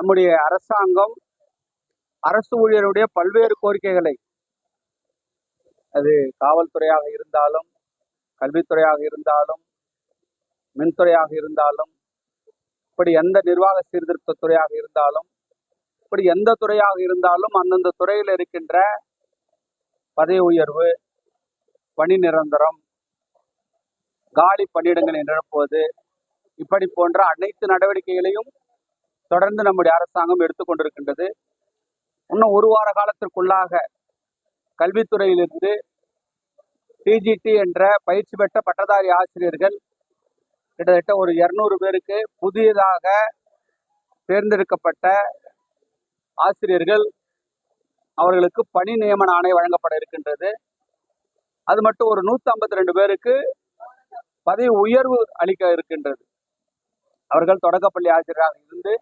நம்முடைய அரசாங்கம் அரசு ஊழியருடைய பல்வேறு கோரிக்கைகளை அது காவல்துறையாக இருந்தாலும் கல்வித்துறையாக இருந்தாலும் மின்துறையாக இருந்தாலும் இப்படி எந்த நிர்வாக சீர்திருத்த துறையாக இருந்தாலும் இப்படி எந்த துறையாக இருந்தாலும் அந்தந்த துறையில் இருக்கின்ற பதவி உயர்வு பணி நிரந்தரம் காலி பணியிடங்களை நிரப்புவது இப்படி போன்ற அனைத்து நடவடிக்கைகளையும் தொடர்ந்து நம்முடைய அரசாங்கம் எடுத்துக்கொண்டிருக்கின்றது. இன்னும் ஒரு வார காலத்திற்குள்ளாக கல்வித்துறையிலிருந்து டிஜிடி என்ற பயிற்சி பெற்ற பட்டதாரி ஆசிரியர்கள் கிட்டத்தட்ட ஒரு இருநூறு பேருக்கு புதியதாக தேர்ந்தெடுக்கப்பட்ட ஆசிரியர்கள் அவர்களுக்கு பணி நியமன ஆணை வழங்கப்பட இருக்கின்றது. அது மட்டும் ஒரு நூற்றி ஐம்பத்தி ரெண்டு பேருக்கு பதவி உயர்வு அளிக்க இருக்கின்றது. அவர்கள் தொடக்கப்பள்ளி ஆசிரியராக இருந்து